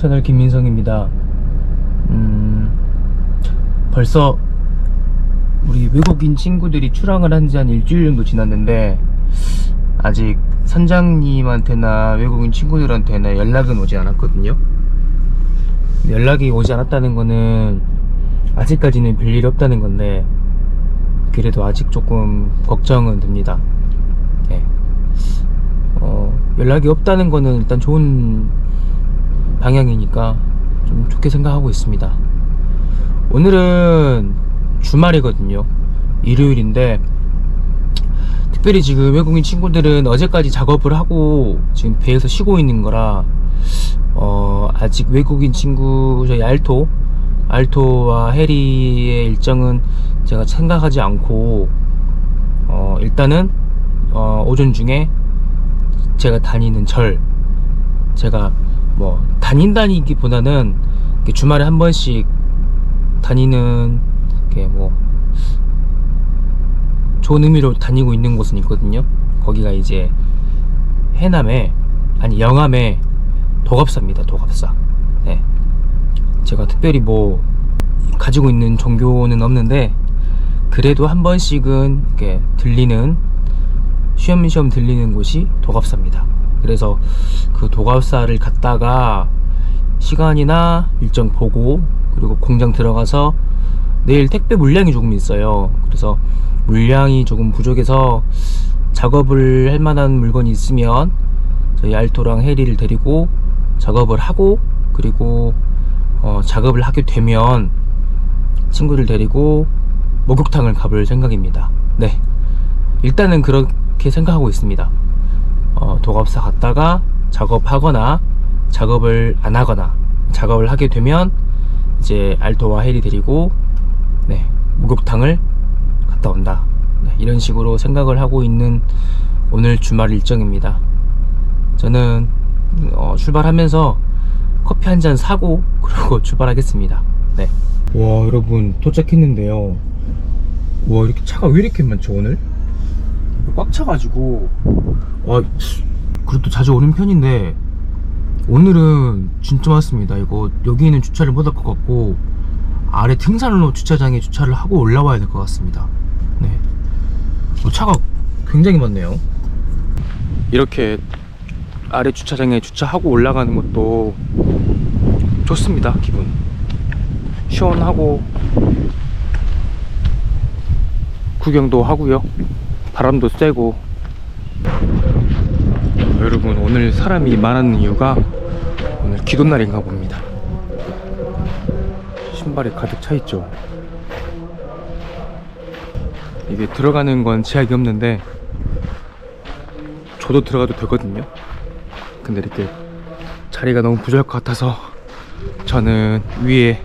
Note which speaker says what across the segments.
Speaker 1: 채널 김민성입니다. 음, 벌써 우리 외국인 친구들이 출항을 한 지 한 일주일 정도 지났는데 아직 선장님한테나 외국인 친구들한테나 연락은 오지 않았거든요. 연락이 오지 않았다는 거는 아직까지는 별일이 없다는 건데 그래도 아직 조금 걱정은 됩니다. 네. 어, 연락이 없다는 거는 일단 좋은 방향이니까 좀 좋게 생각하고 있습니다. 오늘은 주말이거든요. 일요일인데 특별히 지금 외국인 친구들은 어제까지 작업을 하고 지금 배에서 쉬고 있는 거라 어, 아직 외국인 친구 저희 알토 알토와 해리의 일정은 제가 생각하지 않고 어, 일단은 어, 오전 중에 제가 다니는 절 제가 뭐 다닌 다니기보다는 이렇게 주말에 한 번씩 다니는 이렇게 뭐 좋은 의미로 다니고 있는 곳은 있거든요. 거기가 이제 해남에 아니 영암에 도갑사입니다. 도갑사. 네. 제가 특별히 뭐 가지고 있는 종교는 없는데 그래도 한 번씩은 이렇게 들리는 쉬엄쉬엄 들리는 곳이 도갑사입니다. 그래서 그 도갑사를 갔다가 시간이나 일정 보고 그리고 공장 들어가서 내일 택배 물량이 조금 있어요. 그래서 물량이 조금 부족해서 작업을 할 만한 물건이 있으면 저희 알토랑 해리를 데리고 작업을 하고 그리고 어, 작업을 하게 되면 친구를 데리고 목욕탕을 가볼 생각입니다. 네. 일단은 그렇게 생각하고 있습니다. 어, 도갑사 갔다가 작업하거나 작업을 안 하거나 작업을 하게 되면 이제 알토와 해리 데리고 네, 목욕탕을 갔다 온다. 네, 이런 식으로 생각을 하고 있는 오늘 주말 일정입니다. 저는 어, 출발하면서 커피 한 잔 사고 그러고 출발하겠습니다. 네. 와 여러분 도착했는데요. 와 이렇게 차가 왜 이렇게 많죠 오늘? 꽉 차가지고 와 그래도 자주 오는 편인데 오늘은 진짜 많습니다. 이거 여기는 주차를 못 할 것 같고 아래 등산로 주차장에 주차를 하고 올라와야 될 것 같습니다. 네. 어, 차가 굉장히 많네요. 이렇게 아래 주차장에 주차하고 올라가는 것도 좋습니다. 기분 시원하고 구경도 하고요. 바람도 쐬고 여러분 오늘 사람이 많은 이유가 오늘 기도날인가 봅니다. 신발이 가득 차 있죠. 이게 들어가는 건 제약이 없는데 저도 들어가도 되거든요. 근데 이렇게 자리가 너무 부족할 것 같아서 저는 위에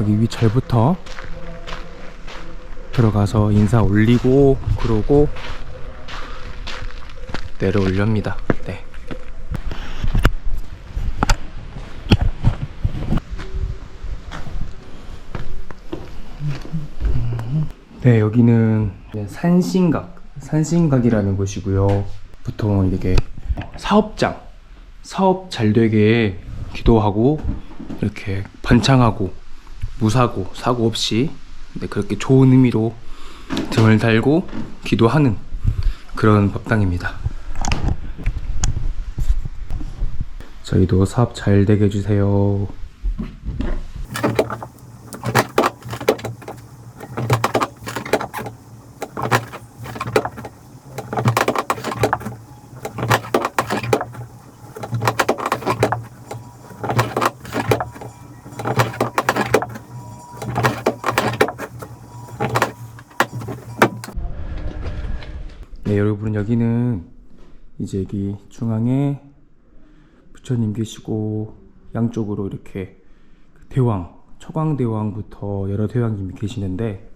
Speaker 1: 여기 위 절부터 들어가서 인사 올리고 그러고 내려올렵니다. 네. 네, 여기는 산신각, 산신각이라는 곳이고요. 보통 이렇게 사업장, 사업 잘 되게 기도하고 이렇게 번창하고 무사고 사고 없이 네, 그렇게 좋은 의미로 등을 달고 기도하는 그런 법당입니다. 저희도 사업 잘 되게 해주세요. 네, 여러분 여기는 이제 여기 중앙에 부처님 계시고 양쪽으로 이렇게 그 대왕, 초광대왕부터 여러 대왕님이 계시는데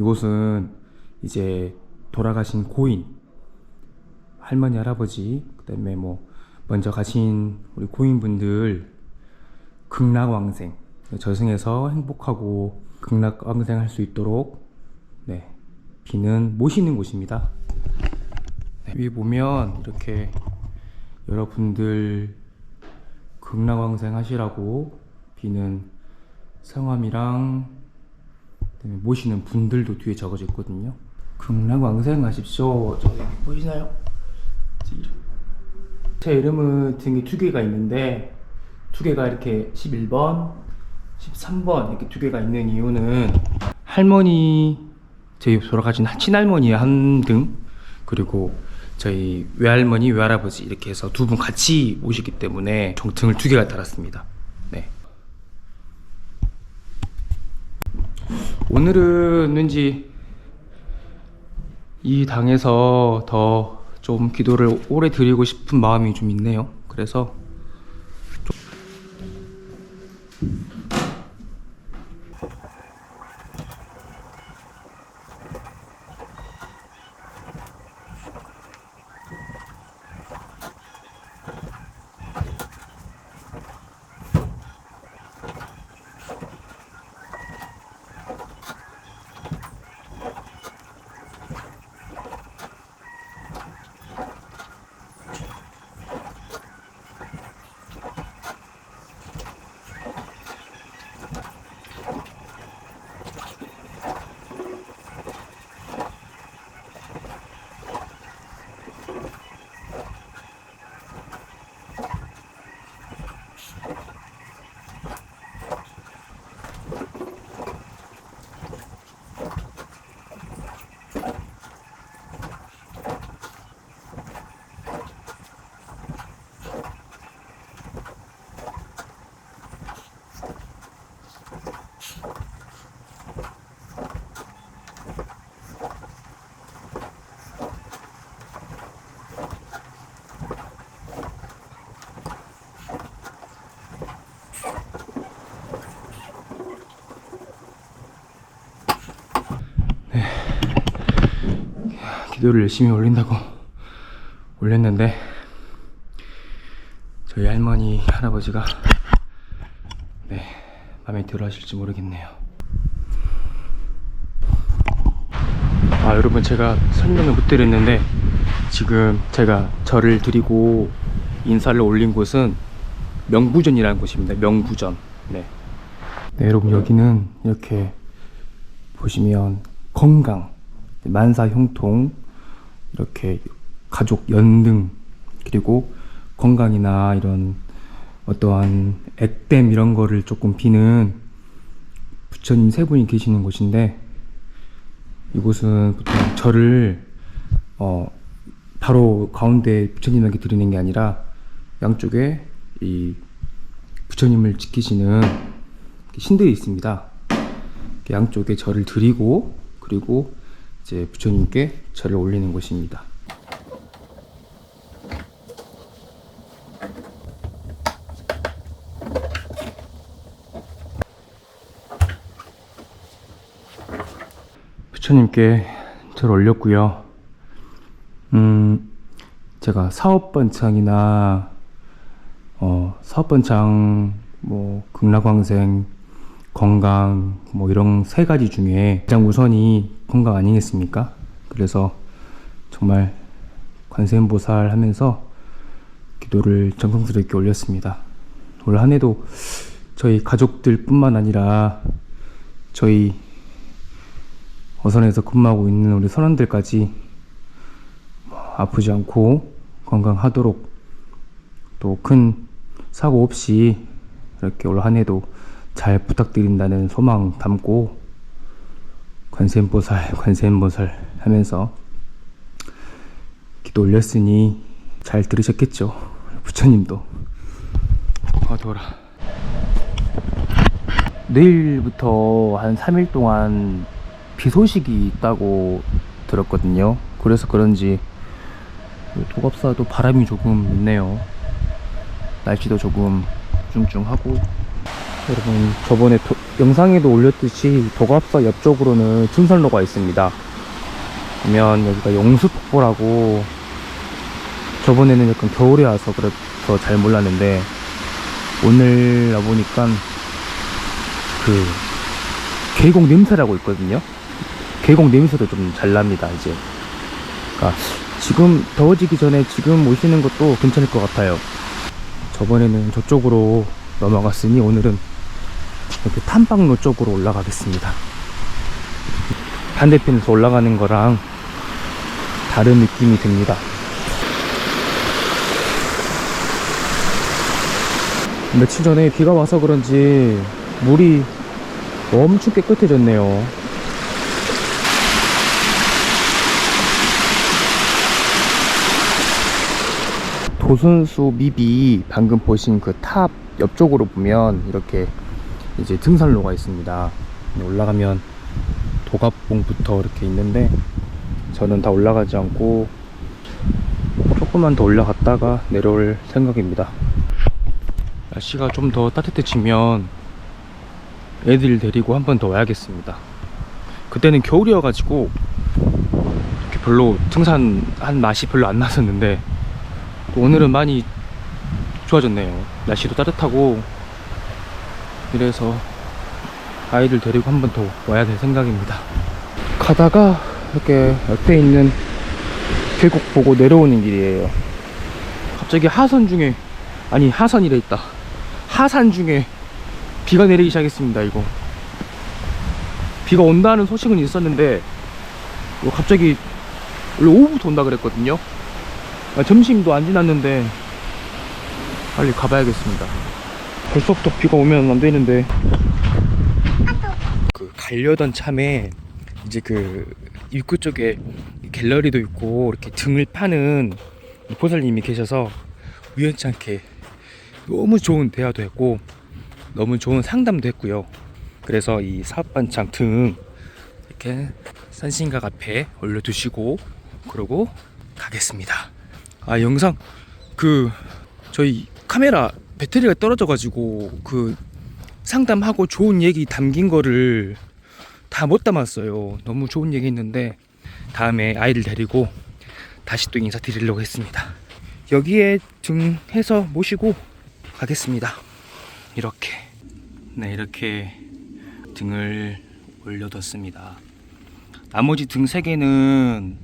Speaker 1: 이곳은 이제 돌아가신 고인, 할머니, 할아버지, 그다음에 뭐 먼저 가신 우리 고인분들 극락왕생, 저승에서 행복하고 극락왕생할 수 있도록 네, 비는 모시는 곳입니다. 네, 위에 보면 이렇게 여러분들 극락왕생 하시라고 비는 성함이랑 모시는 분들도 뒤에 적어져 있거든요. 극락왕생 하십시오. 저기 보이시나요? 제 이름. 제 이름은 등에 두 개가 있는데 두 개가 이렇게 11번, 13번 이렇게 두 개가 있는 이유는 할머니 저희 돌아가신 친할머니의 한등 그리고 저희 외할머니 외할아버지 이렇게 해서 두 분 같이 오시기 때문에 정등을 두 개가 달았습니다. 네. 오늘은 왠지 이 당에서 더 좀 기도를 오래 드리고 싶은 마음이 좀 있네요. 그래서 기도를 열심히 올린다고 올렸는데 저희 할머니 할아버지가 네 마음에 들어 하실지 모르겠네요. 아 여러분 제가 설명을 못 드렸는데 지금 제가 절을 드리고 인사를 올린 곳은 명부전이라는 곳입니다. 명부전. 네, 네 여러분 여기는 이렇게 보시면 건강 만사 형통 이렇게 가족 연등 그리고 건강이나 이런 어떠한 액땜 이런 거를 조금 비는 부처님 세 분이 계시는 곳인데 이곳은 보통 절을 어 바로 가운데 부처님에게 드리는 게 아니라 양쪽에 이 부처님을 지키시는 신들이 있습니다. 양쪽에 절을 드리고 그리고 이제 부처님께 절을 올리는 곳입니다. 부처님께 절 올렸고요. 음, 제가 사업 번창이나 어, 사업 번창, 뭐 극락왕생, 건강 뭐 이런 세 가지 중에 가장 우선이 건강 아니겠습니까? 그래서 정말 관세음보살 하면서 기도를 정성스럽게 올렸습니다. 올 한 해도 저희 가족들뿐만 아니라 저희 어선에서 근무하고 있는 우리 선원들까지 뭐 아프지 않고 건강하도록 또 큰 사고 없이 이렇게 올 한 해도 잘 부탁드린다는 소망 담고 관세음보살 관세음보살 하면서 기도 올렸으니 잘 들으셨겠죠? 부처님도. 아 더워라. 내일부터 한 3일 동안 비 소식이 있다고 들었거든요. 그래서 그런지 도갑사도 바람이 조금 있네요. 날씨도 조금 쭝쭝하고 여러분 저번에 도- 영상에도 올렸듯이 도갑사 옆쪽으로는 춘선로가 있습니다. 보면 여기가 용수폭포라고 저번에는 약간 겨울에 와서 그래서 잘 몰랐는데 오늘 와보니까 그 계곡 냄새라고 있거든요. 계곡 냄새도 좀 잘 납니다 이제. 그러니까 지금 더워지기 전에 지금 오시는 것도 괜찮을 것 같아요. 저번에는 저쪽으로 넘어갔으니 오늘은 이렇게 탐방로 쪽으로 올라가겠습니다. 반대편에서 올라가는 거랑 다른 느낌이 듭니다. 며칠 전에 비가 와서 그런지 물이 엄청 깨끗해졌네요. 도순수 밉이 방금 보신 그 탑 옆쪽으로 보면 이렇게 이제 등산로가 있습니다. 올라가면 도갑봉부터 이렇게 있는데 저는 다 올라가지 않고 조금만 더 올라갔다가 내려올 생각입니다. 날씨가 좀 더 따뜻해지면 애들 데리고 한 번 더 와야겠습니다. 그때는 겨울이어가지고 별로 등산한 맛이 별로 안 났었는데 또 오늘은 많이 좋아졌네요. 날씨도 따뜻하고 이래서 아이들 데리고 한 번 더 와야 될 생각입니다. 가다가 이렇게 옆에 있는 계곡 보고 내려오는 길이에요. 갑자기 하선 중에 아니 하선이래 있다. 하산 중에 비가 내리기 시작했습니다. 이거 비가 온다는 소식은 있었는데 이거 갑자기 원래 오후부터 온다 그랬거든요. 아, 점심도 안 지났는데 빨리 가봐야겠습니다. 벌써부터 비가 오면 안 되는데. 그 가려던 참에 이제 그 입구 쪽에 갤러리도 있고 이렇게 등을 파는 보살님이 계셔서 우연치 않게 너무 좋은 대화도 했고 너무 좋은 상담도 했고요. 그래서 이 사업반창 등 이렇게 산신각 앞에 올려두시고 그러고 가겠습니다. 아 영상 그 저희 카메라 배터리가 떨어져가지고 그 상담하고 좋은 얘기 담긴 거를 다 못 담았어요. 너무 좋은 얘기 했는데 다음에 아이를 데리고 다시 또 인사드리려고 했습니다. 여기에 등해서 모시고 가겠습니다. 이렇게 네 이렇게 등을 올려뒀습니다. 나머지 등세 개는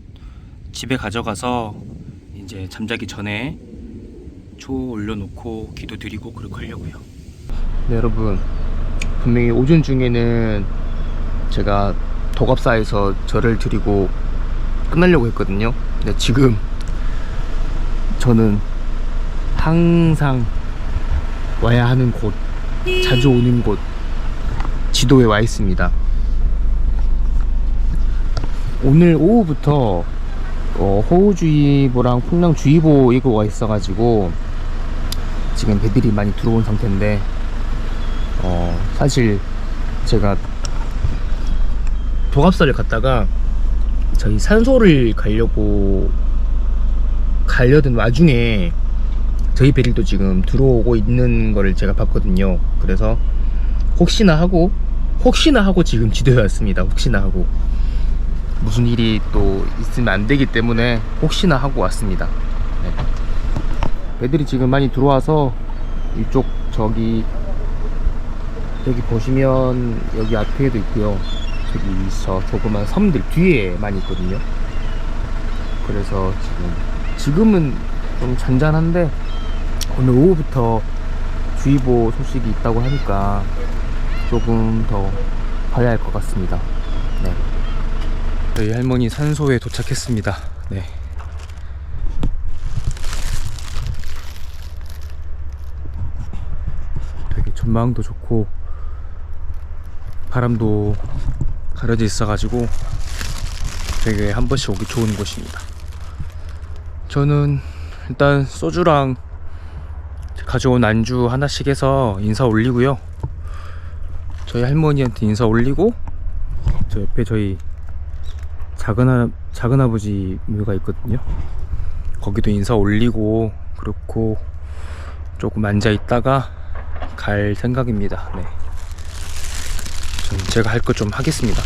Speaker 1: 집에 가져가서 이제 잠자기 전에 초 올려놓고 기도 드리고 그렇게 하려고요. 네 여러분 분명히 오전 중에는 제가 도갑사에서 절을 드리고 끝나려고 했거든요. 근데 지금 저는 항상 와야 하는 곳, 자주 오는 곳 지도에 와 있습니다. 오늘 오후부터 어, 호우주의보랑 풍랑주의보 예고가 있어가지고 지금 배들이 많이 들어온 상태인데 어, 사실 제가 도갑사를 갔다가 저희 산소를 가려고 가려던 와중에 저희 배들도 지금 들어오고 있는 거를 제가 봤거든요. 그래서 혹시나 하고 혹시나 하고 지금 지도에 왔습니다. 혹시나 하고 무슨 일이 또 있으면 안 되기 때문에 혹시나 하고 왔습니다. 네. 배들이 지금 많이 들어와서 이쪽 저기 여기 보시면 여기 앞에도 있고요. 저기 저 조그만 섬들 뒤에 많이 있거든요. 그래서 지금 지금은 좀 잔잔한데 오늘 오후부터 주의보 소식이 있다고 하니까 조금 더 봐야 할 것 같습니다. 네. 저희 할머니 산소에 도착했습니다. 네. 되게 전망도 좋고 바람도 가려져 있어가지고 되게 한 번씩 오기 좋은 곳입니다. 저는 일단 소주랑 가져온 안주 하나씩 해서 인사 올리고요. 저희 할머니한테 인사 올리고 저 옆에 저희 작은 아, 작은 아버지 묘가 있거든요. 거기도 인사 올리고 그렇고 조금 앉아 있다가 갈 생각입니다. 네. 전 제가 할 거 좀 하겠습니다.